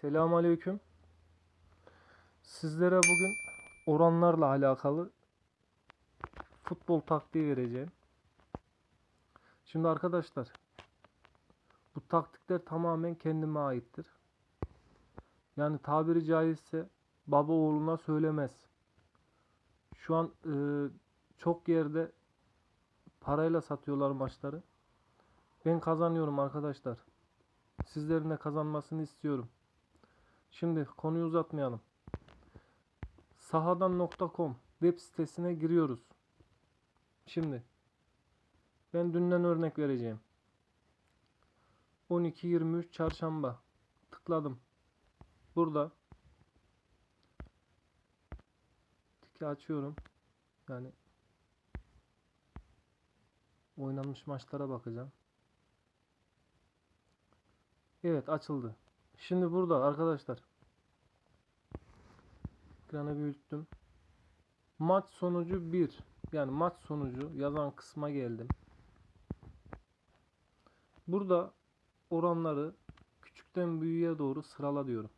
Selamünaleyküm. Sizlere bugün oranlarla alakalı futbol taktiği vereceğim. Şimdi arkadaşlar bu taktikler tamamen kendime aittir. Yani tabiri caizse baba oğluna söylemez. Şu an e, çok yerde parayla satıyorlar maçları. Ben kazanıyorum arkadaşlar. Sizlerin de kazanmasını istiyorum. Şimdi konuyu uzatmayalım. Sahadan.com web sitesine giriyoruz. Şimdi ben dünden örnek vereceğim. 12-23 çarşamba tıkladım. Burada tiki açıyorum. Yani oynanmış maçlara bakacağım. Evet açıldı. Şimdi burada arkadaşlar ekranı büyüttüm. Maç sonucu 1. Yani maç sonucu yazan kısma geldim. Burada oranları küçükten büyüğe doğru sırala diyorum.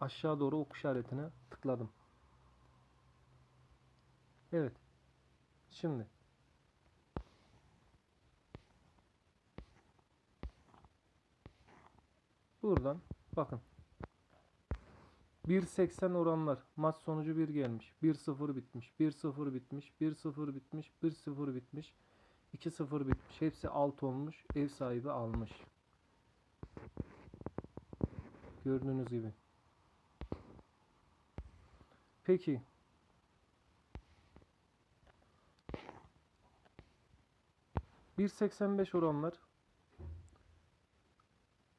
Aşağı doğru ok işaretine tıkladım. Evet. Şimdi Buradan bakın. 1.80 oranlar. Maç sonucu 1 gelmiş. 1-0 bitmiş. 1-0 bitmiş. 1-0 bitmiş. 1-0 bitmiş. 2-0 bitmiş. Hepsi alt olmuş. Ev sahibi almış. Gördüğünüz gibi. Peki. ...1.85 oranlar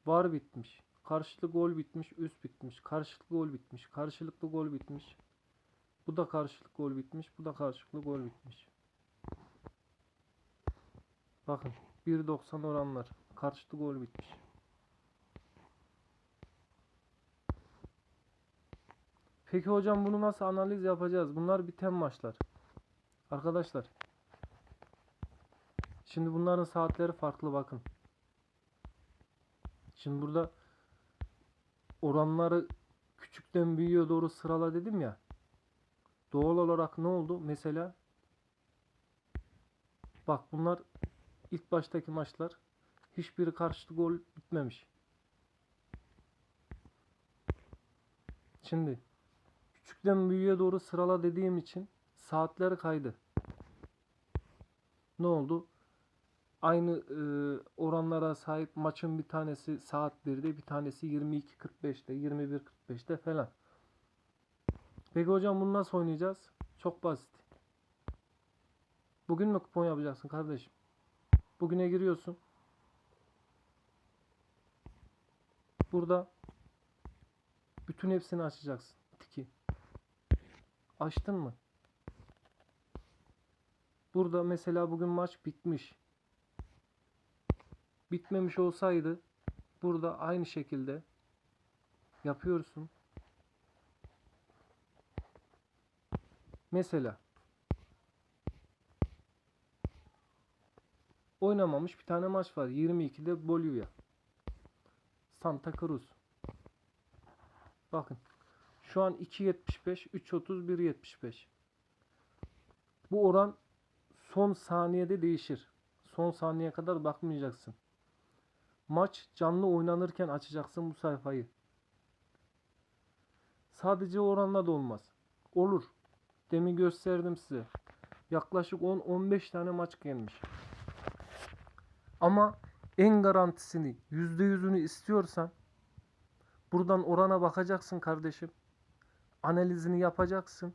var bitmiş. Karşılıklı gol bitmiş, üst bitmiş. Karşılıklı gol bitmiş, karşılıklı gol bitmiş. Bu da karşılıklı gol bitmiş, bu da karşılıklı gol bitmiş. Bakın 1.90 oranlar. Karşılıklı gol bitmiş. Peki hocam bunu nasıl analiz yapacağız? Bunlar biten maçlar. Arkadaşlar. Şimdi bunların saatleri farklı bakın. Şimdi burada oranları küçükten büyüğe doğru sırala dedim ya. Doğal olarak ne oldu? Mesela bak bunlar ilk baştaki maçlar hiçbiri karşılıklı gol bitmemiş. Şimdi küçükten büyüğe doğru sırala dediğim için saatler kaydı. Ne oldu? Aynı e, oranlara sahip maçın bir tanesi saat 1'de bir tanesi 22.45'te 21.45'te falan. Peki hocam bunu nasıl oynayacağız? Çok basit. Bugün mü kupon yapacaksın kardeşim? Bugüne giriyorsun. Burada bütün hepsini açacaksın. Tiki. Açtın mı? Burada mesela bugün maç bitmiş bitmemiş olsaydı burada aynı şekilde yapıyorsun. Mesela oynamamış bir tane maç var. 22'de Bolivya. Santa Cruz. Bakın. Şu an 2.75, 3.30, 1.75. Bu oran son saniyede değişir. Son saniye kadar bakmayacaksın. Maç canlı oynanırken açacaksın bu sayfayı. Sadece oranla da olmaz. Olur. Demin gösterdim size. Yaklaşık 10-15 tane maç gelmiş. Ama en garantisini %100'ünü istiyorsan buradan orana bakacaksın kardeşim. Analizini yapacaksın.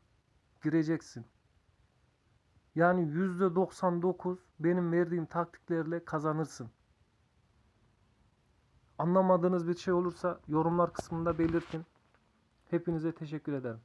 Gireceksin. Yani %99 benim verdiğim taktiklerle kazanırsın. Anlamadığınız bir şey olursa yorumlar kısmında belirtin. Hepinize teşekkür ederim.